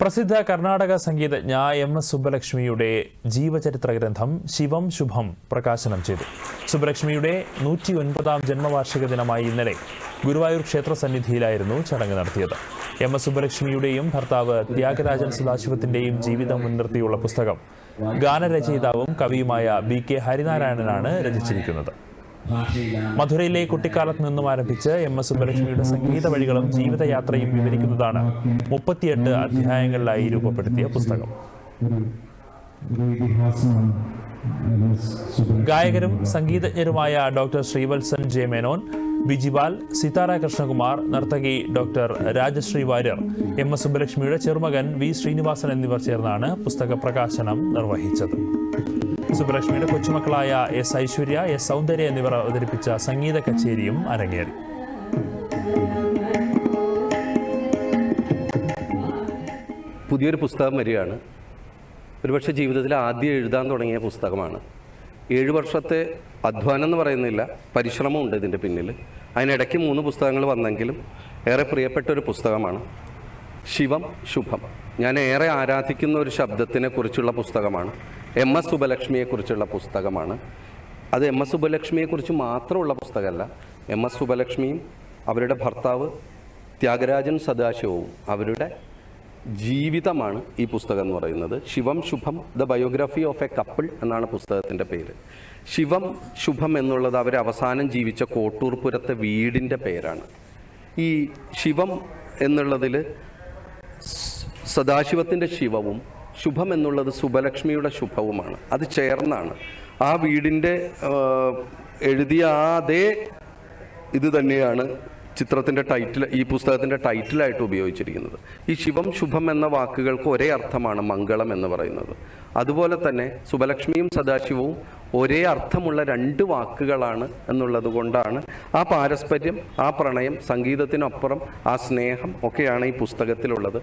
പ്രസിദ്ധ കർണാടക സംഗീതജ്ഞ M S സുബ്ബലക്ഷ്മിയുടെ ജീവചരിത്ര ഗ്രന്ഥം ശിവം ശുഭം പ്രകാശനം ചെയ്തു. സുബ്ബലക്ഷ്മിയുടെ നൂറ്റി ഒൻപതാം ജന്മവാർഷിക ദിനമായി ഇന്നലെ ഗുരുവായൂർ ക്ഷേത്ര സന്നിധിയിലായിരുന്നു ചടങ്ങ് നടത്തിയത്. എം എസ് സുബ്ബലക്ഷ്മിയുടെയും ഭർത്താവ് ത്യാഗരാജൻ സദാശിവത്തിന്റെയും ജീവിതം മുൻനിർത്തിയുള്ള പുസ്തകം ഗാനരചയിതാവും കവിയുമായ ബി കെ ഹരിനാരായണനാണ് രചിച്ചിരിക്കുന്നത്. മധുരയിലെ കുട്ടിക്കാലത്ത് നിന്നും ആരംഭിച്ച് എം എസ് സുബ്ബലക്ഷ്മിയുടെ സംഗീത വഴികളും ജീവിതയാത്രയും വിവരിക്കുന്നതാണ് മുപ്പത്തിയെട്ട് അധ്യായങ്ങളിലായി രൂപപ്പെടുത്തിയ പുസ്തകം. ഗായകരും സംഗീതജ്ഞരുമായ ഡോക്ടർ ശ്രീവത്സൻ ജെ മേനോൻ ബിജിപാൽ സിതാര കൃഷ്ണകുമാർ നർത്തകി doctor Rajashree Warrier M S സുബ്ബലക്ഷ്മിയുടെ ചെറുമകൻ വി ശ്രീനിവാസൻ എന്നിവർ ചേർന്നാണ് പുസ്തക പ്രകാശനം നിർവഹിച്ചത്. സുബ്ബലക്ഷ്മിയുടെ കൊച്ചുമക്കളായ എസ് ഐശ്വര്യ എസ് സൗന്ദര്യ എന്നിവർ അവതരിപ്പിച്ച സംഗീത കച്ചേരിയും അരങ്ങേറി. പുതിയൊരു പുസ്തകം വരികയാണ്. ഒരുപക്ഷെ ജീവിതത്തിൽ ആദ്യം എഴുതാൻ തുടങ്ങിയ പുസ്തകമാണ്. ഏഴ് വർഷത്തെ അധ്വാനം എന്ന് പറയുന്നില്ല പരിശ്രമമുണ്ട് ഇതിന്റെ പിന്നിൽ അതിനിടയ്ക്ക് മൂന്ന് പുസ്തകങ്ങൾ വന്നെങ്കിലും ഏറെ പ്രിയപ്പെട്ട ഒരു പുസ്തകമാണ്. ശിവം ശുഭം. ഞാൻ ഏറെ ആരാധിക്കുന്ന ഒരു ശബ്ദത്തിനെ കുറിച്ചുള്ള പുസ്തകമാണ്. എം എസ് സുബലക്ഷ്മിയെക്കുറിച്ചുള്ള പുസ്തകമാണ്. അത് എം എസ് സുബലക്ഷ്മിയെക്കുറിച്ച് മാത്രമുള്ള പുസ്തകമല്ല. എം എസ് സുബലക്ഷ്മിയും അവരുടെ ഭർത്താവ് ത്യാഗരാജൻ സദാശിവവും അവരുടെ ജീവിതമാണ് ഈ പുസ്തകം എന്ന് പറയുന്നത്. Shivam Shubham the biography of a couple എന്നാണ് പുസ്തകത്തിന്റെ പേര്. ശിവം ശുഭം എന്നുള്ളത് അവർ അവസാനം ജീവിച്ച കോട്ടൂർപുരത്തെ വീടിന്റെ പേരാണ്. ഈ ശിവം എന്നുള്ളതിൽ സദാശിവത്തിന്റെ ശിവവും ശുഭം എന്നുള്ളത് സുബലക്ഷ്മിയുടെ ശുഭവുമാണ്. അത് ചേർന്നാണ്. ആ വീടിന്റെ എഴുതിയ ആ അതേ ഇത് തന്നെയാണ് ചിത്രത്തിന്റെ ടൈറ്റിൽ ഈ പുസ്തകത്തിന്റെ ടൈറ്റിലായിട്ട് ഉപയോഗിച്ചിരിക്കുന്നത്. ഈ ശിവം ശുഭം എന്ന വാക്കുകൾക്ക് ഒരേ അർത്ഥമാണ് മംഗളം എന്ന് പറയുന്നത്. അതുപോലെ തന്നെ സുബലക്ഷ്മിയും സദാശിവവും ഒരേ അർത്ഥമുള്ള രണ്ട് വാക്കുകളാണ് എന്നുള്ളത് കൊണ്ടാണ് ആ പാരസ്പര്യം ആ പ്രണയം സംഗീതത്തിനപ്പുറം ആ സ്നേഹം ഒക്കെയാണ് ഈ പുസ്തകത്തിലുള്ളത്.